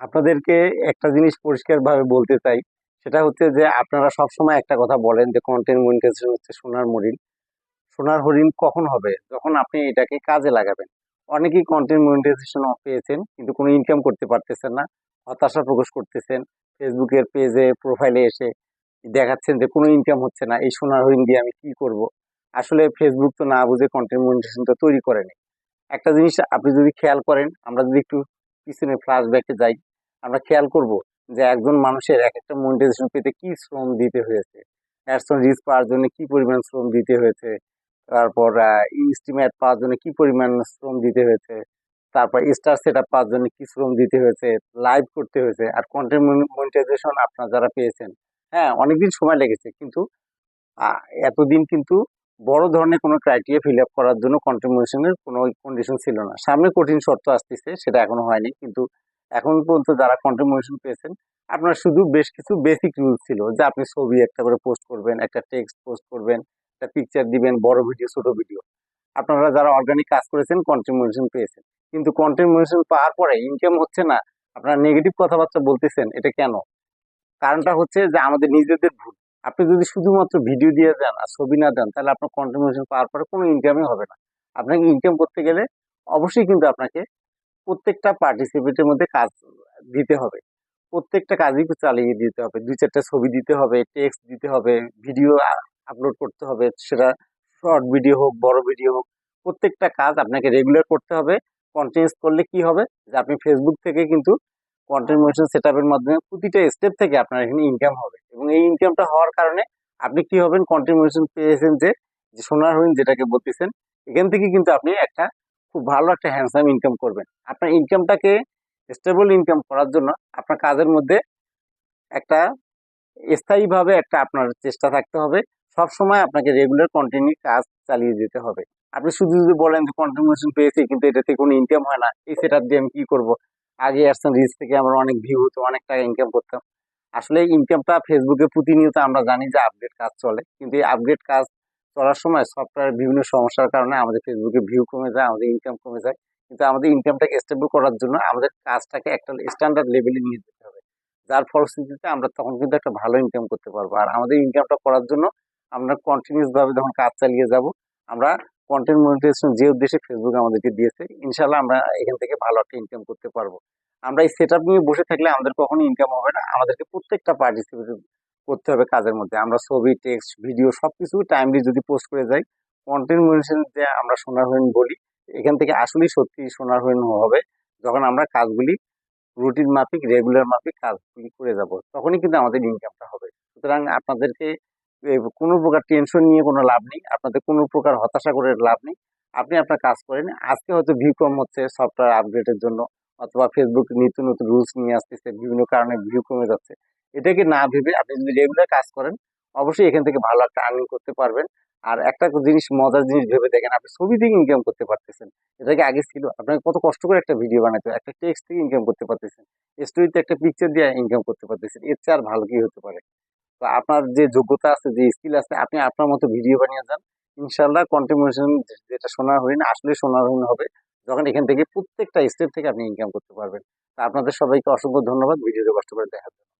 আপনাদেরকে একটা জিনিস পরিষ্কারভাবে বলতে চাই। সেটা হচ্ছে যে, আপনারা সবসময় একটা কথা বলেন যে কন্টেন্ট মনিটাইজেশন হচ্ছে সোনার হরিণ। সোনার হরিণ কখন হবে? যখন আপনি এটাকে কাজে লাগাবেন। অনেকেই কন্টেন্ট মনিটাইজেশন পেয়েছেন, কিন্তু কোনো ইনকাম করতে পারতেছেন না, হতাশা প্রকাশ করতেছেন ফেসবুকের পেজে প্রোফাইলে এসে দেখাচ্ছেন যে, কোনো ইনকাম হচ্ছে না, এই সোনার হরিণ দিয়ে আমি কি করব? আসলে ফেসবুক তো না বুঝে কন্টেন্ট মনিটাইজেশনটা তৈরি করেনি। একটা জিনিস আপনি যদি খেয়াল করেন, আমরা যদি একটু পিছনে ফ্ল্যাশব্যাকে যাই আমরা খেয়াল করব যে একজন মানুষের এক একটা মনিটাইজেশন পেতে কি শ্রম দিতে হয়েছে। অ্যাডসন রিচ পাওয়ার জন্য কি পরিমাণ শ্রম দিতে হয়েছে? তারপর ইনস্টিমেট পাওয়ার জন্য কি পরিমাণ শ্রম দিতে হয়েছে? তারপর স্টার সেট আপ পাওয়ার জন্য কি শ্রম দিতে হয়েছে? লাইভ করতে হয়েছে। আর কন্টেন্ট মনিটাইজেশন আপনারা যারা পেয়েছেন হ্যাঁ অনেকদিন সময় লেগেছে, কিন্তু এতদিন কিন্তু বড় ধরনের কোনো ক্রাইটেরিয়া ফিল আপ করার জন্য কন্ট্রিবিউশনের কোনো কন্ডিশন ছিল না। সামনে কঠিন শর্ত আসতেছে, সেটা এখনও হয়নি, কিন্তু এখন পর্যন্ত যারা কন্ট্রিবিউশন পেয়েছেন, আপনার শুধু বেশ কিছু বেসিক রুলস ছিল যে আপনি ছবি একটা করে পোস্ট করবেন, একটা টেক্সট পোস্ট করবেন, একটা পিকচার দিবেন, বড় ভিডিও ছোট ভিডিও আপনারা যারা অর্গানিক কাজ করেছেন কন্ট্রিবিউশন পেয়েছেন। কিন্তু কন্ট্রিবিউশন পাওয়ার পরে ইনকাম হচ্ছে না, আপনারা নেগেটিভ কথাবার্তা বলতেছেন, এটা কেন? কারণটা হচ্ছে যে আমাদের নিজেদের ভুল। আপনি যদি শুধুমাত্র ভিডিও দিয়ে দেন আর ছবি না দেন, তাহলে আপনার কন্ট্রিবিউশন পাওয়ার পরে কোনো ইনকামই হবে না। আপনাকে ইনকাম করতে গেলে অবশ্যই কিন্তু আপনাকে প্রত্যেকটা পার্টিসিপেটের মধ্যে কাজ দিতে হবে। প্রত্যেকটা কাজই চালিয়ে দিতে হবে। দুই চারটা ছবি দিতে হবে টেক্সট দিতে হবে ভিডিও আপলোড করতে হবে, সেটা শর্ট ভিডিও হোক, বড় ভিডিও হোক, প্রত্যেকটা কাজ আপনাকে রেগুলার করতে হবে। কন্টিনিউস করলে কি হবে? যে আপনি ফেসবুক থেকে কিন্তু কন্টেন্ট মোশন সেট মাধ্যমে প্রতিটা স্টেপ থেকে আপনার এখানে ইনকাম হবে। এবং এই ইনকামটা হওয়ার কারণে আপনি কি হবেন? কন্টেন্ট মোশন পেয়েছেন যে সোনার হরিণ যেটাকে বলতেছেন, এখান থেকে কিন্তু আপনি একটা খুব ভালো একটা হ্যান্ডসাম ইনকাম করবেন। আপনার ইনকামটাকে স্টেবল ইনকাম করার জন্য আপনার কাজের মধ্যে একটা স্থায়ীভাবে একটা আপনার চেষ্টা থাকতে হবে। সব সময় আপনাকে রেগুলার কন্টিনিউ কাজ চালিয়ে যেতে হবে। আপনি শুধু যদি বলেন যে কন্ট্রিবিউশন পেয়েছি কিন্তু এটাতে কোনো ইনকাম হয় না, এই সেট দিয়ে আমি কি করব? আগে আসছেন রিচ থেকে আমরা অনেক ভিউ হতো, অনেক টাকা ইনকাম করতাম। আসলে ইনকামটা ফেসবুকে প্রতিনিয়ত আমরা জানি যে আপডেট কাজ চলে, কিন্তু এই আপডেট কাজ চলার সময় সফটওয়্যার বিভিন্ন সমস্যার কারণে আমাদের ফেসবুকে ভিউ কমে যায়, আমাদের ইনকাম কমে যায়। কিন্তু আমাদের ইনকামটাকে স্টেবল করার জন্য আমাদের কাজটাকে একটা স্ট্যান্ডার্ড লেভেলে নিয়ে যেতে হবে। যার ফলশ্রুতিতে আমরা তখন কিন্তু একটা ভালো ইনকাম করতে পারব। আর আমাদের ইনকামটা করার জন্য আমরা কন্টিনিউস ভাবে যখন কাজ চালিয়ে যাব, আমরা কন্টেন্ট মনিটাইজেশন যে উদ্দেশ্যে ফেসবুক আমাদেরকে দিয়েছে ইনশাল্লাহ আমরা এখান থেকে ভালো একটা ইনকাম করতে পারব। আমরা এই সেট নিয়ে বসে থাকলে আমাদের কখনো ইনকাম হবে না। আমাদেরকে প্রত্যেকটা পার্টিসিপেট করতে হবে কাজের মধ্যে। আমরা ছবি টেক্সট ভিডিও সবকিছু টাইমলি যদি পোস্ট করে যাই কন্টেন্ট মনিটাইজেশন যে আমরা সোনার হরিণ বলি, এখান থেকে আসলেই সত্যি সোনার হরিণ হবে। যখন আমরা কাজগুলি রুটিন মাফিক রেগুলার মাফিক কাজগুলি করে যাব, তখনই কিন্তু আমাদের ইনকামটা হবে। সুতরাং আপনাদেরকে কোনো প্রকার টেনশন নিয়ে কোনো লাভ নেই। আপনাদের কোনো প্রকার হতাশা করে লাভ নেই। আপনি আপনার কাজ করেন। আজকে হয়তো ভিউ কম হচ্ছে সফটওয়্যার আপডেটের জন্য, অথবা ফেসবুক নিত্য নতুন রুলস নিয়ে আসতেছে, বিভিন্ন কারণে ভিউ কমে যাচ্ছে। এটাকে না ভেবে আপনি যদি রেগুলার কাজ করেন, অবশ্যই এখান থেকে ভালো একটা আর্নিং করতে পারবেন। আর একটা জিনিস, মজার জিনিস ভেবে দেখেন, আপনি ছবি থেকে ইনকাম করতে পারতেছেন। এটাকে আগে ছিল? আপনাকে কত কষ্ট করে একটা ভিডিও বানাতে একটা টেক্সট থেকে ইনকাম করতে পারতেছেন স্টোরিতে একটা পিকচার দিয়ে ইনকাম করতে পারতেছেন, এর চেয়ে আর ভালো কি হতে পারে? তো আপনার যে যোগ্যতা আছে, যে স্কিল আছে, আপনি আপনার মতো ভিডিও বানিয়ে যান। ইনশাল্লাহ কন্ট্রিবিউশন যেটা সোনার হরিণ, আসলে সোনার হরিণ হবে, যখন এখান থেকে প্রত্যেকটা স্টেপ থেকে আপনি ইনকাম করতে পারবেন। তা আপনাদের সবাইকে অসংখ্য ধন্যবাদ ভিডিওতে কষ্ট করে দেখার জন্য।